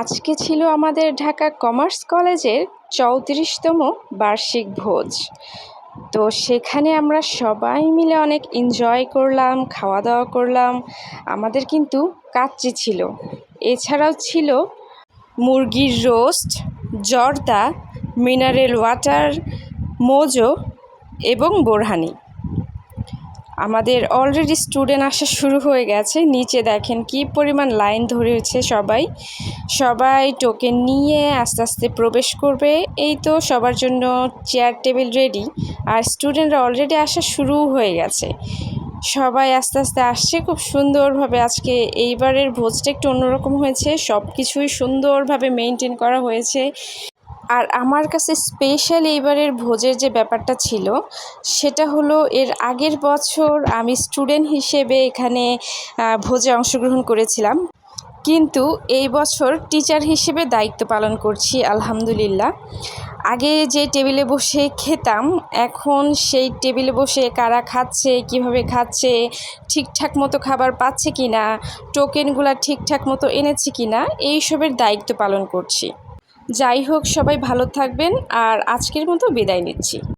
আজকে ছিল আমাদের ঢাকা কমার্স কলেজের চৌত্রিশতম বার্ষিক ভোজ। তো সেখানে আমরা সবাই মিলে অনেক এনজয় করলাম খাওয়া দাওয়া করলাম। আমাদের কিন্তু কাচ্চি ছিল। এছাড়াও ছিল মুরগির রোস্ট, জর্দা মিনারেল ওয়াটার মোজো এবং বোরহানি। আমাদের অলরেডি স্টুডেন্ট আসা শুরু হয়ে গেছে। নিচে দেখেন কি পরিমাণ লাইন ধরেছে সবাই। সবাই টোকেন নিয়ে আস্তে আস্তে প্রবেশ করবে। এই তো সবার জন্য চেয়ার টেবিল রেডি আর স্টুডেন্টরা অলরেডি আসা শুরু হয়ে গেছে। সবাই আস্তে আস্তে আসছে। খুব সুন্দরভাবে আজকে এইবারের ভোজটা একটু অন্যরকম হয়েছে। সব কিছুই সুন্দরভাবে মেনটেন করা হয়েছে। আর আমার কাছে স্পেশাল এইবারের ভোজের যে ব্যাপারটা ছিল, সেটা হলো এর আগের বছর আমি স্টুডেন্ট হিসেবে এখানে ভোজে অংশগ্রহণ করেছিলাম। কিন্তু এই বছর টিচার হিসেবে দায়িত্ব পালন করছি, আলহামদুলিল্লাহ। আগে যে টেবিলে বসে খেতাম, এখন সেই টেবিলে বসে কারা খাচ্ছে, কীভাবে খাচ্ছে, ঠিকঠাক মতো খাবার পাচ্ছে কি না টোকেনগুলো ঠিকঠাক মতো এনেছে কি না এইসবের দায়িত্ব পালন করছি। যাই হোক সবাই ভালো থাকবেন আর আজকের মতো বিদায় নিচ্ছি।